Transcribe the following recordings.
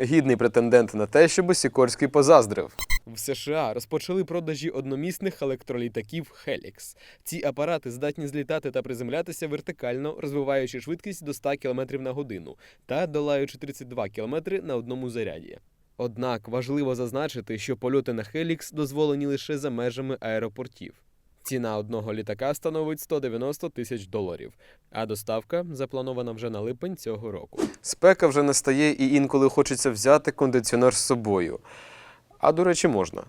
Гідний претендент на те, щоб Сікорський позаздрив. В США розпочали продажі одномісних електролітаків Helix. Ці апарати здатні злітати та приземлятися вертикально, розвиваючи швидкість до 100 км на годину та долаючи 32 км на одному заряді. Однак важливо зазначити, що польоти на Helix дозволені лише за межами аеропортів. Ціна одного літака становить 190 тисяч доларів, а доставка запланована вже на липень цього року. Спека вже настає і інколи хочеться взяти кондиціонер з собою. А до речі, можна.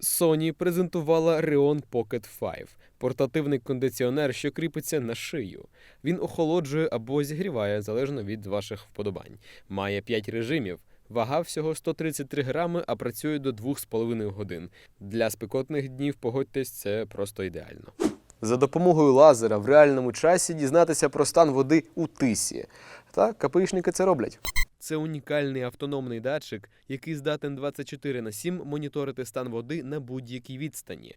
Sony презентувала Reon Pocket 5 – портативний кондиціонер, що кріпиться на шию. Він охолоджує або зігріває залежно від ваших вподобань. Має 5 режимів. Вага всього 133 грами, а працює до 2,5 годин. Для спекотних днів погодьтесь, це просто ідеально. За допомогою лазера в реальному часі дізнатися про стан води у тисі. Так, КПІшники це роблять. Це унікальний автономний датчик, який здатен 24 на 7 моніторити стан води на будь-якій відстані.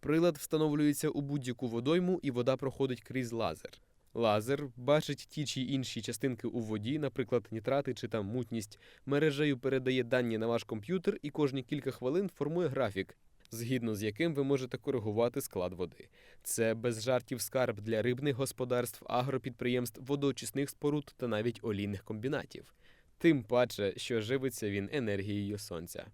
Прилад встановлюється у будь-яку водойму, і вода проходить крізь лазер. Лазер бачить ті чи інші частинки у воді, наприклад, нітрати чи там мутність. Мережею передає дані на ваш комп'ютер і кожні кілька хвилин формує графік, згідно з яким ви можете коригувати склад води. Це без жартів скарб для рибних господарств, агропідприємств, водоочисних споруд та навіть олійних комбінатів. Тим паче, що живиться він енергією сонця.